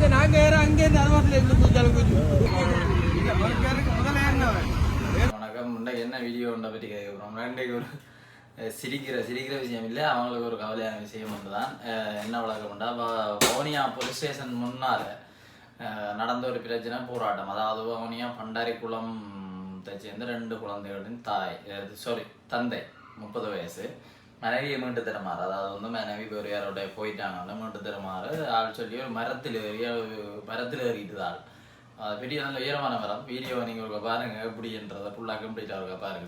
இருந்து நாங்க ஏற அங்கே இருந்து இருந்து குதிச்சாலும் குதிச்சு வணக்கம். முன்னாடி என்ன வீடியோ ஒன்றை பற்றி கேட்குறோம்? இன்றைக்கு ஒரு சிரிக்கிற சிரிக்கிற விஷயம் இல்லை. அவங்களுக்கு ஒரு கவலையான விஷயம் ஒன்று தான் அஹ், என்ன வழக்கம்னா வவுனியா போலீஸ் ஸ்டேஷன் முன்னால் நடந்த ஒரு பிரச்சனை போராட்டம். அதாவது வவுனியா பண்டாரிக்குளம் சேர்ந்த ரெண்டு குழந்தைகளின் தாய் சாரி தந்தை முப்பது வயசு. மனைவியை மீண்டு தருமாறு. அதாவது வந்து மனைவி ஒரு யாரோட போயிட்டாங்க மீண்டு தருமாறு. ஆள் சொல்லி ஒரு மரத்தில் ஏறி மரத்தில் ஏறிட்டு ஆள். அது பெரிய நல்ல உயரமான மரம். வீடியோ நீங்கள் ஒரு பாருங்க எப்படின்றத ஃபுல்லாக கம்ப்ளீட்டாக இருக்க பாருங்க.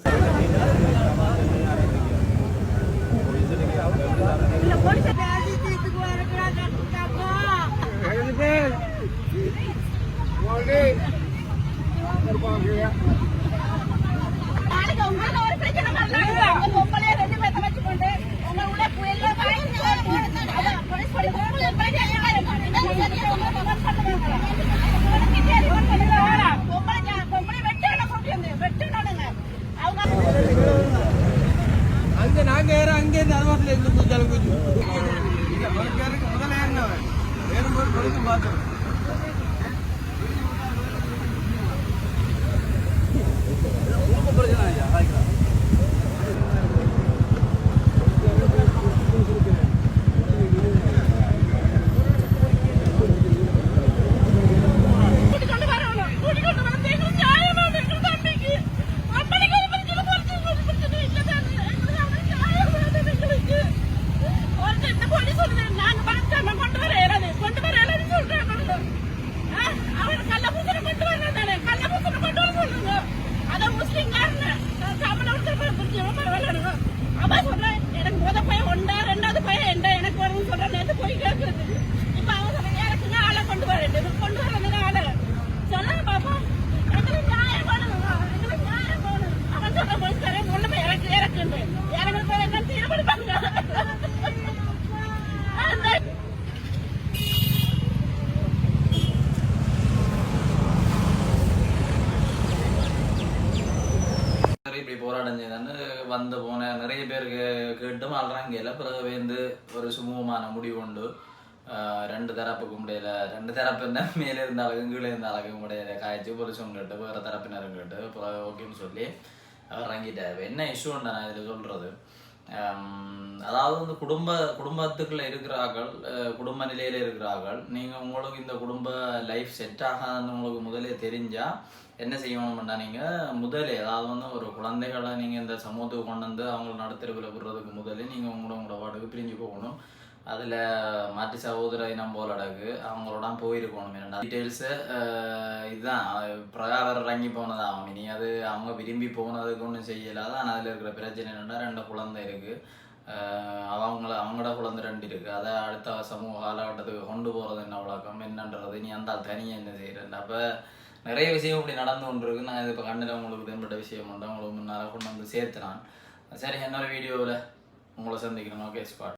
இருந்து அனுமாசில இருந்து குதிச்சாலும் குதிச்சு கூட்டிக்கொண்டு போராட்டம் செய்தான்னு வந்து போன நிறைய பேர் கேட்டும் ஆள்றாங்க. இல்லை பிறகு வந்து ஒரு சுமூகமான முடிவு உண்டு. ரெண்டு தரப்புக்கும் இடையில ரெண்டு தரப்பு மேலே இருந்த அழகும் கீழே இருந்த அழகும் இடையில காய்ச்சி போலீஸும் கேட்டு வேறு தரப்பினரும் கேட்டு பிறகு ஓகேன்னு சொல்லி அவர் இறங்கிட்டார். என்ன இஷ்யூன்னு நான் இதில் சொல்கிறது அதாவது வந்து குடும்ப குடும்பத்துக்குள்ள இருக்கிறார்கள் குடும்ப நிலையில இருக்கிறார்கள் நீங்க உங்களுக்கு இந்த குடும்ப லைஃப் செட் ஆகாதுன்னு உங்களுக்கு முதலே தெரிஞ்சா என்ன செய்யணும்னா நீங்க முதலே அதாவது வந்து ஒரு குழந்தைகளை நீங்க இந்த சமூகத்துக்கு கொண்டு வந்து அவங்கள நடுத்தருவில் விடுறதுக்கு முதலே நீங்க உங்களோட உங்களோட வாடகை பிரிஞ்சு போகணும். அதில் மற்ற சகோதர இனம் போல அடகு. அவங்களோட போயிருக்கணும். என்னடா டீட்டெயில்ஸு இதுதான். பிரகாரம் இறங்கி போனதாகும். இனி அது அவங்க விரும்பி போனதுக்கு ஒன்றும் செய்யல. அதான் அதில் இருக்கிற பிரச்சனை என்னென்னா ரெண்டு குழந்தை இருக்குது அவங்கள அவங்களோட குழந்தை ரெண்டு இருக்குது அதை அடுத்த சமூக காலகட்டத்துக்கு கொண்டு போகிறது என்ன வழக்கம்? என்னன்றது? நீ அந்த தனியாக என்ன செய்கிறேன் அப்போ நிறைய விஷயம் இப்படி நடந்து கொண்டு இருக்கு நான் இது இப்போ கண்ணில் உங்களுக்கு தென்பட்ட விஷயம் உண்டு. உங்களுக்கு முன்னால் கொண்டு வந்து சேர்த்துனான் சரி என்னோட வீடியோவில் உங்களை சந்திக்கணும் ஓகே ஸ்பாட்